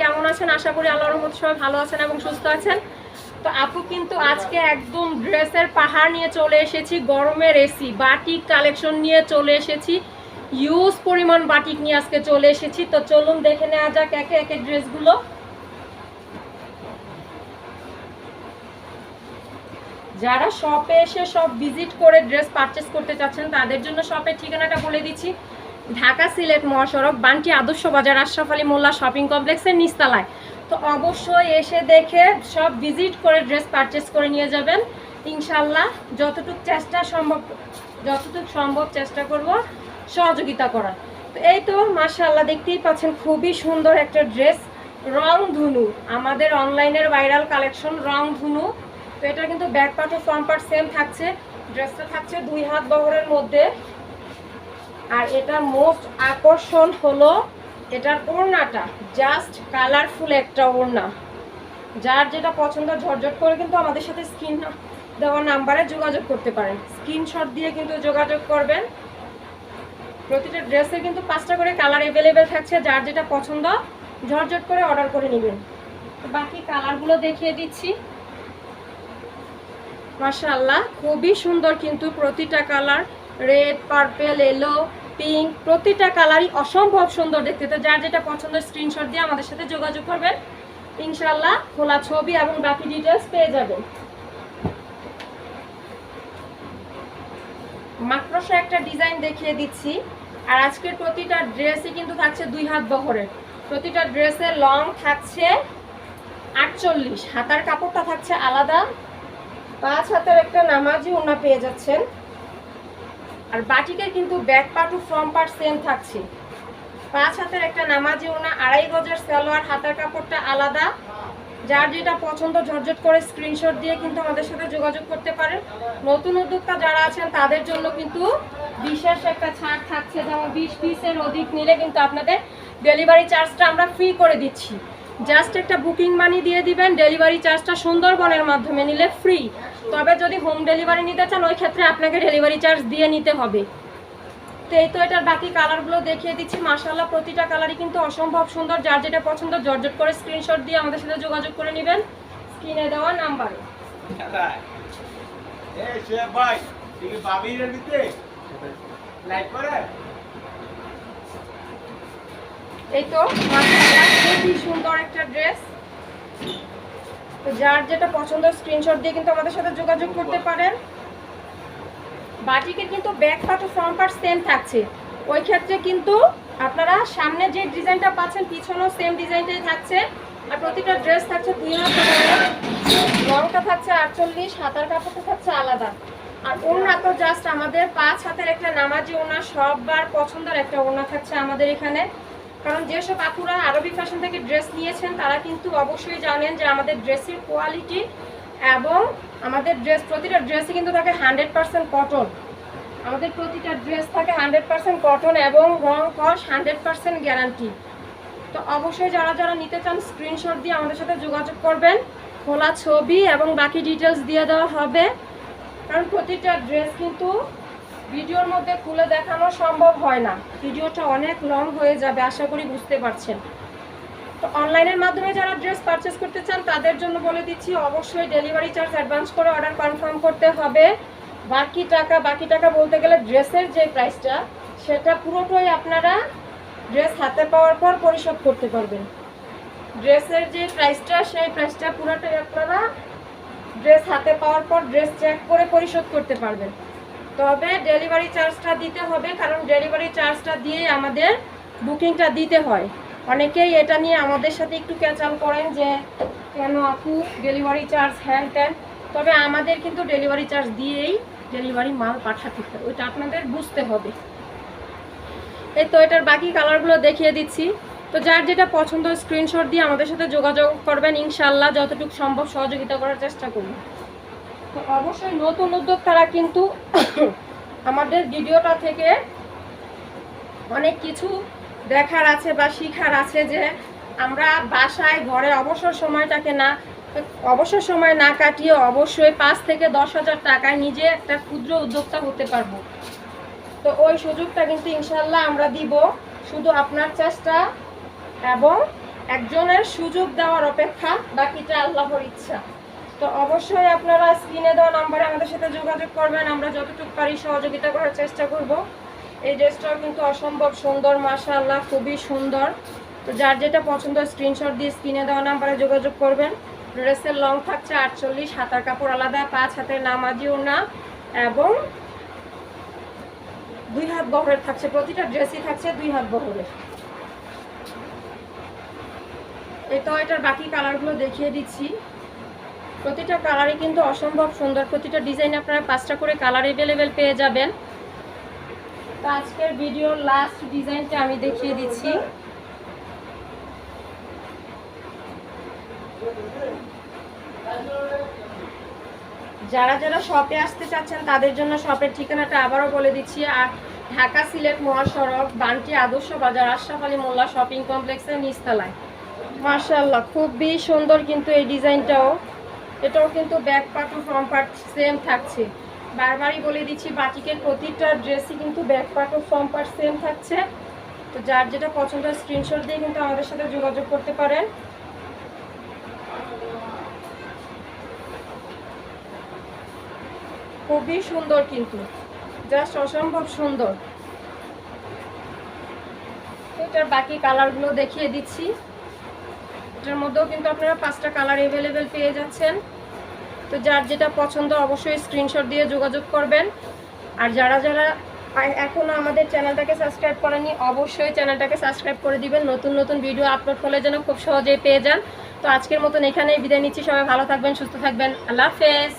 কেমন আছেন? আশা করি রহমত সবাই ভালো আছেন এবং সুস্থ আছেন। তো আপু কিন্তু আজকে একদম ড্রেসের পাহাড় নিয়ে চলে এসেছি, গরমের এসি, বাটিক কালেকশন নিয়ে চলে এসেছি। ইউজ পরিমাণ বাটিক নিয়ে আজকে চলে এসেছি। তো চলুন দেখে নেওয়া যাক একে একে ড্রেসগুলো। যারা শপে এসে সব ভিজিট করে ড্রেস পারচেস করতে চাচ্ছেন, তাদের জন্য শপের ঠিকানাটা বলে দিচ্ছি। ঢাকা সিলেট মহাসড়ক বান্টি আদর্শ বাজার আশরাফ আলী মোল্লা শপিং কমপ্লেক্সের নিস্তালায় তো অবশ্যই এসে দেখে সব ভিজিট করে ড্রেস পারচেস করে নিয়ে যাবেন। ইনশাল্লাহ যতটুক চেষ্টা সম্ভব, যতটুকু সম্ভব চেষ্টা করব সহযোগিতা করার। তো এই তো মাশাআল্লাহ দেখতেই পাচ্ছেন খুবই সুন্দর একটা ড্রেস রং ধুনু আমাদের অনলাইনের ভাইরাল কালেকশন রং ধুনু তো এটা কিন্তু ব্যাক পার্ট ও ফ্রন্ট পার্ট সেম থাকছে। ড্রেসটা থাকছে দুই হাত বহরের মধ্যে। আর এটা মোস্ট আকর্ষণ হলো এটার ওড়নাটা, জাস্ট কালারফুল একটা ওড়না। যার যেটা পছন্দ ঝরঝট করে কিন্তু আমাদের সাথে স্ক্রিন দেওয়া নাম্বারে যোগাযোগ করতে পারেন। স্ক্রিনশট দিয়ে কিন্তু যোগাযোগ করবেন। প্রতিটা ড্রেসে কিন্তু পাঁচটা করে কালার অ্যাভেলেবেল থাকছে, যার যেটা পছন্দ ঝরঝট করে অর্ডার করে নেবেন। বাকি কালারগুলো দেখিয়ে দিচ্ছি। মাশাআল্লাহ, খুবই সুন্দর কিন্তু প্রতিটা colour. Red purple yellow pink প্রতিটা কালারই অসম্ভব সুন্দর দেখতে। তো যার যেটা পছন্দ স্ক্রিনশট দিয়ে আমাদের সাথে যোগাযোগ করবেন ইনশাল্লাহ খোলা ছবি এবং বাকি ডিটেলস পেয়ে যাবেন। মাত্রশো একটা ডিজাইন দেখিয়ে দিচ্ছি, আর আজকের প্রতিটা ড্রেসই কিন্তু থাকছে দুই হাত বহরের। প্রতিটা ড্রেসের লং থাকছে আটচল্লিশ। হাতার কাপড়টা থাকছে আলাদা। পাঁচ হাতের একটা নামাজি ওনা পেয়ে যাচ্ছেন। আর বাটিকের কিন্তু ব্যাক পার্ট ও ফ্রন্ট পার্ট সেম থাকছে। পাঁচ হাতের একটা নামাজি ওনা আড়াই গজের সালোয়ার, হাতার কাপড়টা আলাদা। যার যেটা পছন্দ ঝরঝট করে স্ক্রিনশট দিয়ে কিন্তু আমাদের সাথে যোগাযোগ করতে পারেন। নতুন উদ্যোক্তা যারা আছেন, তাদের জন্য কিন্তু বিশেষ একটা ছাড় থাকছে। যেমন বিশ পিসের অধিক নিলে কিন্তু আপনাদের ডেলিভারি চার্জটা আমরা ফ্রি করে দিচ্ছি। জাস্ট একটা বুকিং মানি দিয়ে দিবেন ডেলিভারি চার্জটা সুন্দরবনের মাধ্যমে নিলে ফ্রি তবে যদি হোম ডেলিভারি নিতে চান ওই ক্ষেত্রে আপনাকে ডেলিভারি চার্জ দিয়ে নিতে হবে। তো এই তো এটার বাকি কালারগুলো দেখিয়ে দিচ্ছি। মাশাআল্লাহ প্রতিটা কালারই কিন্তু অসম্ভব সুন্দর। যার যেটা পছন্দ জর্জট করে স্ক্রিনশট দিয়ে আমাদের সাথে যোগাযোগ করে নেবেন। স্ক্রিনে দেওয়া নাম্বারে এই তো মাশাআল্লাহ খুবই সুন্দর একটা ড্রেস তো যার যেটা পছন্দ স্ক্রিনশট দিয়ে কিন্তু আমাদের সাথে যোগাযোগ করতে পারেন। বাটিকের কিন্তু ব্যাক পার্ট ও ফ্রন্ট পার্ট সেম থাকছে। ওই ক্ষেত্রে কিন্তু আপনারা সামনে যে ডিজাইনটা পাচ্ছেন পিছনেও সেম ডিজাইনটাই থাকছে। আর প্রতিটা ড্রেস থাকছে দুই হাত থাকছে আটচল্লিশ হাতার কাপড়টা থাকছে আলাদা। আর ওড়না তো জাস্ট আমাদের পাঁচ হাতের একটা নামাজি ওড়না সববার পছন্দের একটা ওড়না থাকছে আমাদের এখানে। কারণ যেসব আপুরা আরবি ফ্যাশন থেকে ড্রেস নিয়েছেন, তারা কিন্তু অবশ্যই জানেন যে আমাদের ড্রেসের কোয়ালিটি এবং আমাদের ড্রেস প্রতিটা ড্রেসে কিন্তু থাকে হান্ড্রেড পার্সেন্ট কটন আমাদের প্রতিটা ড্রেস থাকে হান্ড্রেড পারসেন্ট কটন এবং রং কস হান্ড্রেড পার্সেন্ট গ্যারান্টি তো অবশ্যই যারা যারা নিতে চান স্ক্রিনশট দিয়ে আমাদের সাথে যোগাযোগ করবেন। খোলা ছবি এবং বাকি ডিটেলস দিয়ে দেওয়া হবে। কারণ প্রতিটা ড্রেস কিন্তু ভিডিওর মধ্যে খুলে দেখানো সম্ভব হয় না। ভিডিওটা অনেক লং হয়ে যাবে, আশা করি বুঝতে পারছেন। তো অনলাইনের মাধ্যমে যারা ড্রেস পারচেস করতে চান, তাদের জন্য বলে দিচ্ছি, অবশ্যই ডেলিভারি চার্জ অ্যাডভান্স করে অর্ডার কনফার্ম করতে হবে। বাকি টাকা বাকি টাকা বলতে গেলে ড্রেসের যে প্রাইসটা সেটা পুরোটাই আপনারা ড্রেস হাতে পাওয়ার পর পরিশোধ করতে পারবেন। ড্রেসের যে প্রাইসটা সেই প্রাইসটা পুরোটাই আপনারা ড্রেস হাতে পাওয়ার পর ড্রেস চেক করে পরিশোধ করতে পারবেন। তবে ডেলিভারি চার্জটা দিতে হবে, কারণ ডেলিভারি চার্জটা দিয়ে আমাদের বুকিংটা দিতে হয়। অনেকেই এটা নিয়ে আমাদের সাথে একটু ক্যাচাল করেন যে, কেন আপু ডেলিভারি চার্জ হ্যান ত্যান তবে আমাদের কিন্তু ডেলিভারি চার্জ দিয়েই ডেলিভারি মাল পাঠাতে হয়, ওইটা আপনাদের বুঝতে হবে। এই তো এটার বাকি কালারগুলো দেখিয়ে দিচ্ছি। তো যার যেটা পছন্দ স্ক্রিনশট দিয়ে আমাদের সাথে যোগাযোগ করবেন। ইনশাল্লাহ যতটুকু সম্ভব সহযোগিতা করার চেষ্টা করব তো অবশ্যই নতুন উদ্যোক্তারা কিন্তু আমাদের ভিডিওটা থেকে অনেক কিছু দেখার আছে বা শিখার আছে যে আমরা বাসায় ঘরে অবসর সময়টাকে না, অবসর সময় না কাটিয়ে অবশ্যই পাঁচ থেকে দশ হাজার টাকায় নিজে একটা ক্ষুদ্র উদ্যোক্তা হতে পারব। তো ওই সুযোগটা কিন্তু ইনশাল্লাহ আমরা দিব। শুধু আপনার চেষ্টা এবং একজনের সুযোগ দেওয়ার অপেক্ষা, বাকিটা আল্লাহর ইচ্ছা। তো অবশ্যই আপনারা স্ক্রিনে দেওয়া নাম্বারে আমাদের সাথে যোগাযোগ করবেন। আমরা যতটুকু পারি সহযোগিতা করার চেষ্টা করব। এই ড্রেসটাও কিন্তু অসম্ভব সুন্দর, মাশাআল্লাহ, খুবই সুন্দর। তো যার যেটা পছন্দ স্ক্রিনশট দিয়ে স্ক্রিনে দেওয়া নাম্বারে যোগাযোগ করবেন। ড্রেসের লং থাকছে আটচল্লিশ, হাতার কাপড় আলাদা, পাঁচ হাতের নামাজিও না। এবং দুই হাত বহরের থাকছে, প্রতিটা ড্রেসই থাকছে দুই হাত বহরের। এই তো এটার বাকি কালারগুলো দেখিয়ে দিচ্ছি। প্রতিটা কালারই কিন্তু অসম্ভব সুন্দর। প্রতিটা ডিজাইন আপনারা পাঁচটা করে কালার এভেলেবেল পেয়ে যাবেন। তো আজকের ভিডিওর লাস্ট ডিজাইনটা আমি দেখিয়ে দিচ্ছি। যারা যারা শপে আসতে চাচ্ছেন, তাদের জন্য শপের ঠিকানাটা আবারও বলে দিচ্ছি। আর ঢাকা সিলেট মহাসড়ক, বান্টি আদর্শ বাজার, আশরাফ আলী মোল্লা শপিং কমপ্লেক্সের নিচতলায়। মার্শাল্লাহ খুবই সুন্দর কিন্তু এই ডিজাইনটাও এটাও কিন্তু back part to front part same থাকছে। বারবারই বলে দিচ্ছি বাটিকের প্রতিটা ড্রেসই কিন্তু ব্যাক পার্ট ও ফ্রন্ট পার্ট সেম থাকছে। তো যার যেটা পছন্দ স্ক্রিনশট দিয়ে কিন্তু আমাদের সাথে যোগাযোগ করতে পারেন। খুবই সুন্দর কিন্তু জাস্ট অসম্ভব সুন্দর। এটার বাকি কালারগুলো দেখিয়ে দিচ্ছি। এটার মধ্যেও কিন্তু আপনারা পাঁচটা কালার অ্যাভেলেবেল পেয়ে যাচ্ছেন। তো যার যেটা পছন্দ অবশ্যই স্ক্রিনশট দিয়ে যোগাযোগ করবেন। আর যারা যারা এখনও আমাদের চ্যানেলটাকে সাবস্ক্রাইব করেনি অবশ্যই চ্যানেলটাকে সাবস্ক্রাইব করে দিবেন। নতুন নতুন ভিডিও আপলোড হলে যেন খুব সহজেই পেয়ে যান। তো আজকের মতন এখানেই বিদায় নিচ্ছি। সবাই ভালো থাকবেন, সুস্থ থাকবেন। আল্লাহ হাফেজ।